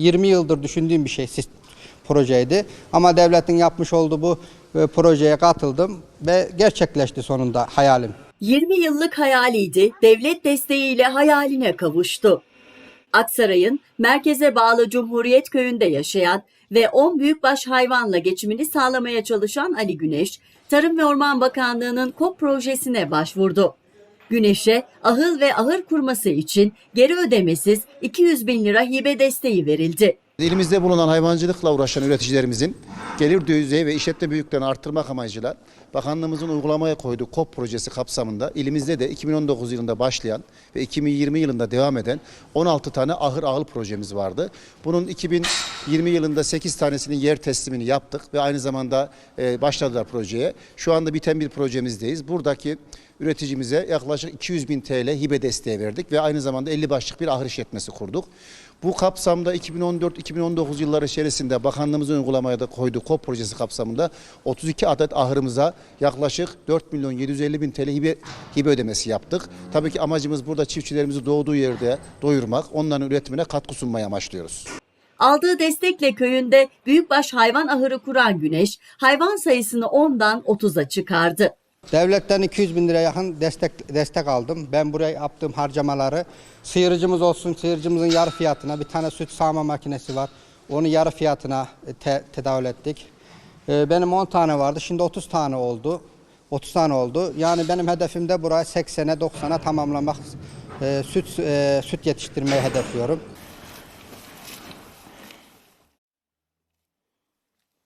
20 yıldır düşündüğüm bir şey projeydi. Ama devletin yapmış olduğu bu e, projeye katıldım ve gerçekleşti sonunda hayalim. 20 yıllık hayaliydi, devlet desteğiyle hayaline kavuştu. Aksaray'ın merkeze bağlı Cumhuriyet Köyü'nde yaşayan ve 10 büyükbaş hayvanla geçimini sağlamaya çalışan Ali Güneş, Tarım ve Orman Bakanlığı'nın KOP projesine başvurdu. Güneş'e ahıl ve ahır kurması için geri ödemesiz 200 bin lira hibe desteği verildi. İlimizde bulunan hayvancılıkla uğraşan üreticilerimizin gelir düzeyi ve işletme büyüklüğünü arttırmak amacıyla bakanlığımızın uygulamaya koyduğu KOP projesi kapsamında ilimizde de 2019 yılında başlayan ve 2020 yılında devam eden 16 tane ahır ağıl projemiz vardı. Bunun 2020 yılında 8 tanesinin yer teslimini yaptık ve aynı zamanda e, başladılar projeye. Şu anda biten bir projemizdeyiz. Buradaki üreticimize yaklaşık 200 bin TL hibe desteği verdik ve aynı zamanda 50 başlık bir ahır işletmesi kurduk. Bu kapsamda 2014-2019 yılları içerisinde bakanlığımızın uygulamaya da koyduğu KOP projesi kapsamında 32 adet ahırımıza yaklaşık 4 milyon 750 bin TL hibe, hibe ödemesi yaptık. Tabii ki amacımız burada çiftçilerimizi doğduğu yerde doyurmak, onların üretimine katkı sunmayı amaçlıyoruz. Aldığı destekle köyünde büyükbaş hayvan ahırı kuran Güneş, hayvan sayısını 10'dan 30'a çıkardı. Devletten 200 bin lira yakın destek destek aldım. Ben buraya yaptığım harcamaları sıyırıcımız olsun, sıyırıcımızın yarı fiyatına bir tane süt sağma makinesi var. Onu yarı fiyatına e, te- tedavül ettik. E, Benim 10 tane vardı, şimdi 30 tane oldu. 30 tane oldu. Yani benim hedefim de burayı 80'e 90'a tamamlamak. E, Süt e, süt yetiştirmeyi hedefliyorum.